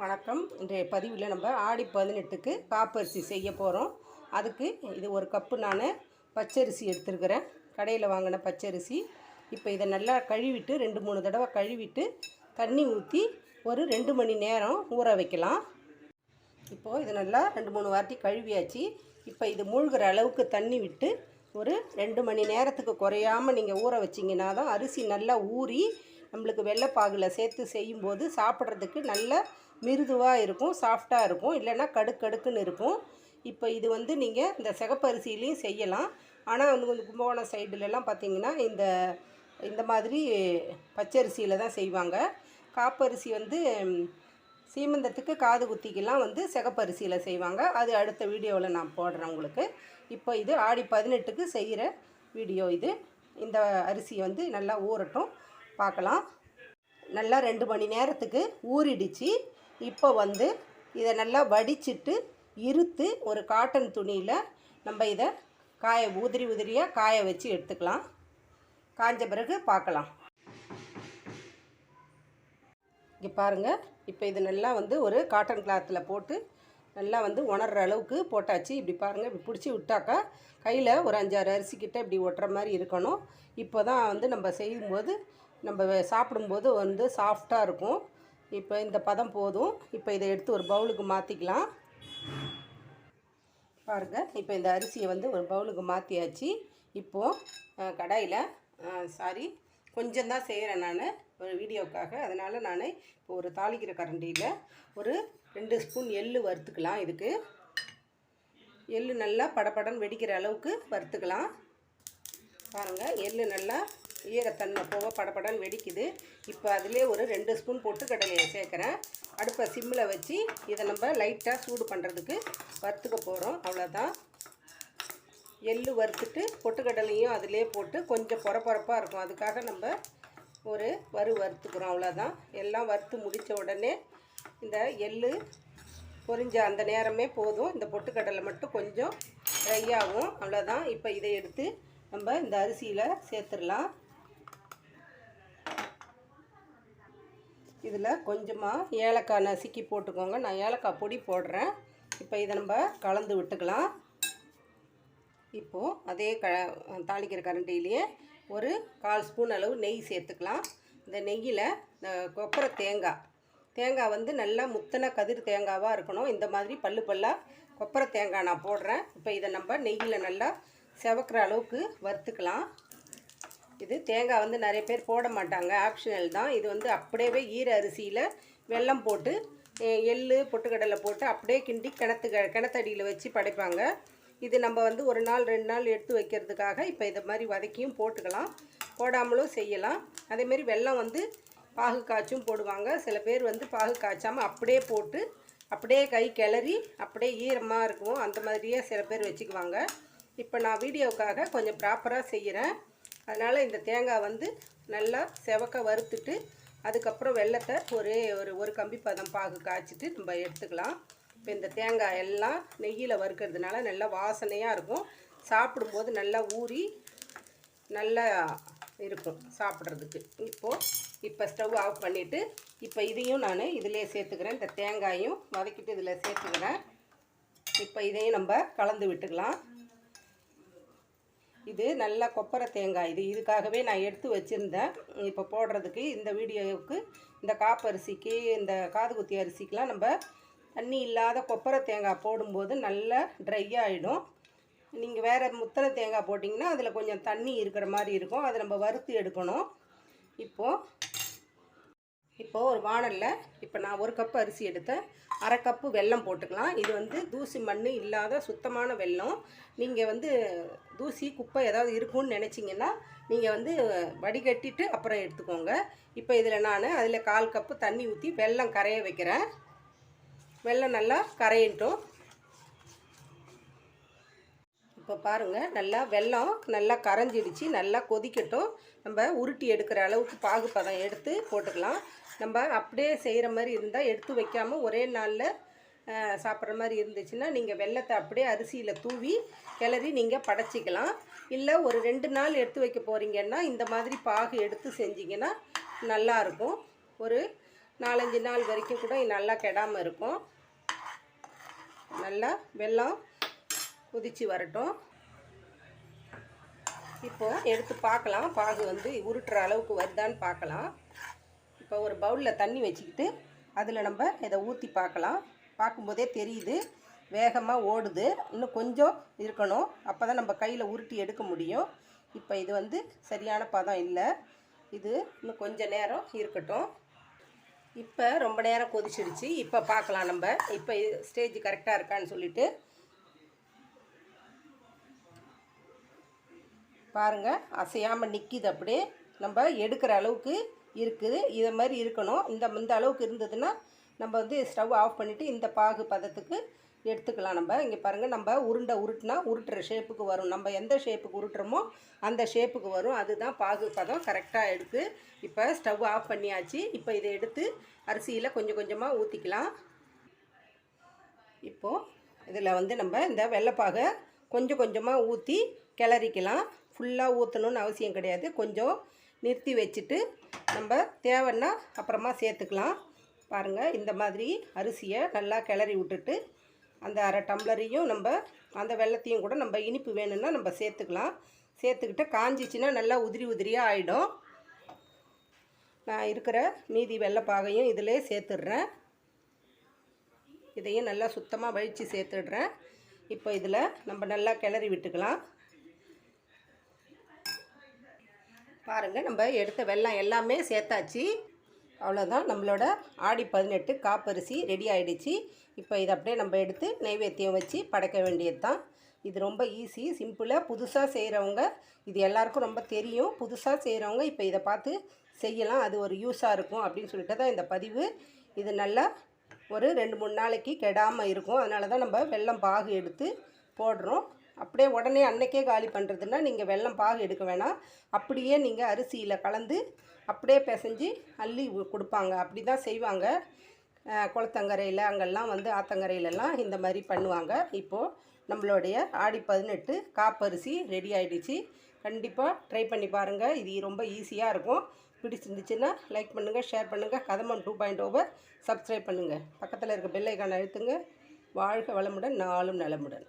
வணக்கம். இன்றைய பதிவில் நம்ம ஆடி பதினெட்டுக்கு காப்பரிசி செய்ய போகிறோம் அதுக்கு இது ஒரு கப்பு நான் பச்சரிசி எடுத்துருக்கிறேன். கடையில் வாங்கின பச்சரிசி. இப்போ இதை நல்லா கழுவிட்டு ரெண்டு மூணு தடவை கழுவிட்டு தண்ணி ஊற்றி ஒரு ரெண்டு மணி நேரம் ஊற வைக்கலாம். இப்போது இது நல்லா ரெண்டு மூணு வாட்டி கழுவியாச்சு. இப்போ இது மூழ்கிற அளவுக்கு தண்ணி விட்டு ஒரு ரெண்டு மணி நேரத்துக்கு குறையாமல் நீங்கள் ஊற வச்சிங்கன்னா தான் அரிசி நல்லா ஊறி நம்மளுக்கு வெள்ளைப்பாகில் சேர்த்து செய்யும்போது சாப்பிட்றதுக்கு நல்ல மிருதுவாக இருக்கும் சாஃப்டாக இருக்கும் இல்லைன்னா கடுக்கடுக்குன்னு இருக்கும். இப்போ இது வந்து நீங்கள் இந்த சிகப்பரிசிலையும் செய்யலாம். ஆனால் வந்து கொஞ்சம் கும்பகோணம் சைடுலலாம் பார்த்தீங்கன்னா இந்த இந்த மாதிரி பச்சரிசியில் தான் செய்வாங்க. காப்பரிசி வந்து சீமந்தத்துக்கு காது குத்திக்கெல்லாம் வந்து சிகப்பரிசியில் செய்வாங்க. அது அடுத்த வீடியோவில் நான் போடுறேன் உங்களுக்கு. இப்போ இது ஆடி பதினெட்டுக்கு செய்கிற வீடியோ இது. இந்த அரிசி வந்து நல்லா ஊறட்டும். பார்க்கலாம் நல்லா ரெண்டு மணி நேரத்துக்கு ஊறிடுச்சு. இப்போ வந்து இதை நல்லா வடிச்சிட்டு இருத்து ஒரு காட்டன் துணியில் நம்ம இதை காய உதிரி உதிரியாக காய வச்சு எடுத்துக்கலாம். காஞ்ச பிறகு பார்க்கலாம். இங்கே பாருங்கள் இப்போ இது நல்லா வந்து ஒரு காட்டன் கிளாத்தில் போட்டு நல்லா வந்து உணர்கிற அளவுக்கு போட்டாச்சு. இப்படி பாருங்கள் இப்படி பிடிச்சி விட்டாக்கா கையில் ஒரு அஞ்சாறு அரிசிக்கிட்ட இப்படி ஒட்டுற மாதிரி இருக்கணும். இப்போ தான் வந்து நம்ம செய்யும்போது நம்ம சாப்பிடும்போது வந்து சாஃப்டாக இருக்கும். இப்போ இந்த பதம் போதும். இப்போ இதை எடுத்து ஒரு பவுலுக்கு மாற்றிக்கலாம் பாருங்கள் இப்போ இந்த அரிசியை வந்து ஒரு பவுலுக்கு மாற்றியாச்சு இப்போது கடாயில் சாரி கொஞ்சம் தான் செய்கிறேன் நான் ஒரு வீடியோக்காக. அதனால் நான் இப்போ ஒரு தாளிக்கிற கரண்டியில் ஒரு ரெண்டு ஸ்பூன் எள்ளு வறுத்துக்கலாம் இதுக்கு. எள்ளு நல்லா படப்படன்னு வெடிக்கிற அளவுக்கு வறுத்துக்கலாம். பாருங்கள் எள்ளு நல்லா ஈரத்தன்மை போக படப்படன்னு வெடிக்குது. இப்போ அதிலே ஒரு ரெண்டு ஸ்பூன் பொட்டுக்கடலையை சேர்க்குறேன். அடுப்பை சிம்மில் வச்சு இதை நம்ம லைட்டாக சூடு பண்ணுறதுக்கு வறுத்துக்க போகிறோம் அவ்வளோதான் எள்ளு வறுத்துட்டு பொட்டுக்கடலையும் அதிலே போட்டு கொஞ்சம் பொறப்பொறப்பாக இருக்கும். அதுக்காக நம்ம ஒரு வறு வறுத்துக்கிறோம். அவ்வளோதான் எல்லாம் வறுத்து முடித்த உடனே இந்த எள்ளு பொரிஞ்ச அந்த நேரமே போதும். இந்த பொட்டுக்கடலை மட்டும் கொஞ்சம் ட்ரை ஆகும். அவ்வளோதான் இப்போ இதை எடுத்து நம்ம இந்த அரிசியில் சேர்த்துடலாம். இதில் கொஞ்சமாக ஏலக்காய் நசுக்கி போட்டுக்கோங்க. நான் ஏலக்காய் பொடி போடுறேன். இப்போ இதை நம்ம கலந்து விட்டுக்கலாம். இப்போது அதே க தாளிக்கிற கரண்டிலேயே ஒரு கால் ஸ்பூன் அளவு நெய் சேர்த்துக்கலாம். இந்த நெய்யில் இந்த கொப்பரை தேங்காய். தேங்காய் வந்து நல்லா முத்தன கதிர் தேங்காவாக இருக்கணும். இந்த மாதிரி பல்லு பல்லாக கொப்பரை தேங்காய் நான் போடுறேன். இப்போ இதை நம்ம நெய்யில் நல்லா செவக்கிற அளவுக்கு வறுத்துக்கலாம். இது தேங்காய் வந்து நிறைய பேர் போட மாட்டாங்க. ஆப்ஷனல் தான். இது வந்து அப்படியே ஈர அரிசியில் வெல்லம் போட்டு எள் எள்ளு பொட்டுக்கடலை போட்டு அப்படியே கிண்டி கிணத்து கிணத்தடியில் வச்சு படைப்பாங்க. இது நம்ம வந்து ஒரு நாள் ரெண்டு நாள் எடுத்து வைக்கிறதுக்காக இப்போ இதை மாதிரி வதக்கியும் போட்டுக்கலாம். போடாமலும் செய்யலாம். அதேமாரி வெல்லம் வந்து பாகு காய்ச்சும் போடுவாங்க. சில பேர் வந்து பாகு காய்ச்சாமல் அப்படியே போட்டு அப்படியே கை கிளறி அப்படியே ஈரமாக இருக்கும். அந்த மாதிரியே சில பேர் வச்சுக்குவாங்க. இப்போ நான் வீடியோவுக்காக கொஞ்சம் ப்ராப்பராக செய்கிறேன் அதனால் இந்த தேங்காய் வந்து நல்லா செவக்க வறுத்துட்டு அதுக்கப்புறம் வெள்ளத்தை ஒரே ஒரு ஒரு கம்பி பதம் பாகு காய்ச்சிட்டு நம்ம எடுத்துக்கலாம். இப்போ இந்த தேங்காய் எல்லாம் நெய்யில் வறுக்கிறதுனால நல்லா வாசனையாக இருக்கும். சாப்பிடும்போது நல்லா ஊறி நல்லா இருக்கும் சாப்பிட்றதுக்கு. இப்போது இப்போ ஸ்டவ் ஆஃப் பண்ணிவிட்டு இப்போ இதையும் நான் இதிலே சேர்த்துக்கிறேன். இந்த தேங்காயும் வதக்கிட்டு இதில் சேர்த்துக்கிறேன். இப்போ இதையும் நம்ம கலந்து விட்டுக்கலாம். இது நல்லா கொப்பரை தேங்காய். இது இதுக்காகவே நான் எடுத்து வச்சுருந்தேன். இப்போ போடுறதுக்கு இந்த வீடியோவுக்கு இந்த காப்பரிசிக்கு இந்த காது குத்தி அரிசிக்கெலாம் நம்ம தண்ணி இல்லாத கொப்பரை தேங்காய் போடும்போது நல்லா ட்ரை ஆகிடும் நீங்கள் வேறு முத்தனை தேங்காய் போட்டிங்கன்னா அதில் கொஞ்சம் தண்ணி இருக்கிற மாதிரி இருக்கும். அதை நம்ம வறுத்து எடுக்கணும். இப்போது இப்போது ஒரு வாணலில் இப்போ நான் ஒரு கப் அரிசி எடுத்தேன். அரை கப்பு வெல்லம் போட்டுக்கலாம். இது வந்து தூசி மண் இல்லாத சுத்தமான வெல்லம். நீங்கள் வந்து தூசி குப்பை ஏதாவது இருக்கும்னு நினச்சிங்கன்னா நீங்கள் வந்து வடிகட்டிட்டு அப்புறம் எடுத்துக்கோங்க. இப்போ இதில் நான் அதில் கால் கப்பு தண்ணி ஊற்றி வெல்லம் கரைய வைக்கிறேன். வெல்லம் நல்லா கரையட்டும். இப்போ பாருங்கள் நல்லா வெல்லம் நல்லா கரைஞ்சிடுச்சு நல்லா கொதிக்கட்டும். நம்ம உருட்டி எடுக்கிற அளவுக்கு பாகுப்பதம் எடுத்து போட்டுக்கலாம். நம்ம அப்படியே செய்கிற மாதிரி இருந்தால் எடுத்து வைக்காமல் ஒரே நாளில் சாப்பிட்ற மாதிரி இருந்துச்சுன்னா நீங்கள் வெல்லத்தை அப்படியே அரிசியில் தூவி கிளறி நீங்கள் படைச்சிக்கலாம். இல்லை ஒரு ரெண்டு நாள் எடுத்து வைக்க போகிறீங்கன்னா இந்த மாதிரி பாகு எடுத்து செஞ்சிங்கன்னா நல்லாயிருக்கும். ஒரு நாலஞ்சு நாள் வரைக்கும் கூட நல்லா கெடாமல் இருக்கும். நல்லா வெல்லம் கொதித்து வரட்டும். இப்போ எடுத்து பார்க்கலாம். பாகு வந்து உருட்டுற அளவுக்கு வருதான்னு பார்க்கலாம். இப்போ ஒரு பவுலில் தண்ணி வச்சுக்கிட்டு அதில் நம்ம இதை ஊற்றி பார்க்கலாம். பார்க்கும்போதே தெரியுது. வேகமாக ஓடுது. இன்னும் கொஞ்சம் இருக்கணும். அப்போ தான் நம்ம கையில் உருட்டி எடுக்க முடியும். இப்போ இது வந்து சரியான பதம் இல்லை. இது இன்னும் கொஞ்சம் நேரம் இருக்கட்டும். இப்போ ரொம்ப நேரம் கொதிச்சிடுச்சு இப்போ பார்க்கலாம் நம்ம. இப்போ ஸ்டேஜ் கரெக்டாக இருக்கான்னு சொல்லிட்டு பாருங்கள் அசையாமல் நிற்கிது அப்படியே. நம்ம எடுக்கிற அளவுக்கு இருக்குது. இதை மாதிரி இருக்கணும். இந்த இந்த அளவுக்கு இருந்ததுன்னா நம்ம வந்து ஸ்டவ் ஆஃப் பண்ணிவிட்டு இந்த பாகு பதத்துக்கு எடுத்துக்கலாம் நம்ம. இங்கே பாருங்கள் நம்ம உருண்டை உருட்டினா உருட்டுற ஷேப்புக்கு வரும். நம்ம எந்த ஷேப்புக்கு உருட்டுறோமோ அந்த ஷேப்புக்கு வரும். அதுதான் பாகு பதம் கரெக்டாக எடுத்து இப்போ ஸ்டவ் ஆஃப் பண்ணியாச்சு. இப்போ இதை எடுத்து அரிசியில் கொஞ்சம் கொஞ்சமாக ஊற்றிக்கலாம் இப்போது இதில் வந்து நம்ம இந்த வெள்ளைப்பாகை கொஞ்சம் கொஞ்சமாக ஊற்றி கிளறிக்கலாம். ஃபுல்லாக ஊற்றணும்னு அவசியம் கிடையாது. கொஞ்சம் நிறுத்தி வச்சுட்டு நம்ம தேவைன்னா அப்புறமா சேர்த்துக்கலாம். பாருங்கள் இந்த மாதிரி அரிசியை நல்லா கிளறி விட்டுட்டு அந்த அரை டம்ளரையும் நம்ம அந்த வெள்ளத்தையும் கூட நம்ம இனிப்பு வேணும்னா நம்ம சேர்த்துக்கலாம். சேர்த்துக்கிட்டு காஞ்சிச்சின்னா நல்லா உதிரி உதிரியாக ஆகிடும் நான் இருக்கிற மீதி வெள்ளைப்பாகையும் இதிலே சேர்த்துடுறேன். இதையும் நல்லா சுத்தமாக வழித்து சேர்த்துடுறேன். இப்போ இதில் நம்ம நல்லா கிளறி விட்டுக்கலாம். பாருங்கள் நம்ம எடுத்த வெள்ளம் எல்லாமே சேர்த்தாச்சு. அவ்வளோதான் நம்மளோட ஆடி பதினெட்டு காப்பரிசி ரெடி ஆகிடுச்சு இப்போ இதை அப்படியே நம்ம எடுத்து நைவேத்தியம் வச்சு படைக்க வேண்டியது தான் இது ரொம்ப ஈஸி சிம்பிளாக புதுசாக செய்கிறவங்க இது எல்லாருக்கும் ரொம்ப தெரியும். புதுசாக செய்கிறவங்க இப்போ இதை பார்த்து செய்யலாம். அது ஒரு யூஸாக இருக்கும் அப்படின்னு சொல்லிட்டு தான் இந்த பதிவு. இது நல்லா ஒரு ரெண்டு மூணு நாளைக்கு கெடாமல் இருக்கும். அதனால தான் நம்ம வெல்லம் பாகு எடுத்து போடுறோம். அப்படியே உடனே அன்னைக்கே காலி பண்ணுறதுன்னா நீங்கள் வெள்ளம் பாகு எடுக்க வேணாம். அப்படியே நீங்கள் அரிசியில் கலந்து அப்படியே பிசைஞ்சு அள்ளி கொடுப்பாங்க. அப்படி தான் செய்வாங்க குளத்தங்கரையில் அங்கெல்லாம் வந்து ஆத்தங்கரையிலலாம் இந்த மாதிரி பண்ணுவாங்க. இப்போது நம்மளுடைய ஆடி பதினெட்டு காப்பரிசி ரெடி ஆகிடுச்சு கண்டிப்பாக ட்ரை பண்ணி பாருங்கள் இது ரொம்ப ஈஸியாக இருக்கும். பிடிச்சிருந்துச்சுன்னா லைக் பண்ணுங்கள் ஷேர் பண்ணுங்கள் கதமம் டூ பாயிண்ட் ஓவர் சப்ஸ்கிரைப் பண்ணுங்கள் பக்கத்தில் இருக்க பெல்லைக்கான அழுத்துங்க. வாழ்க வளமுடன் நாளும் நலமுடன்.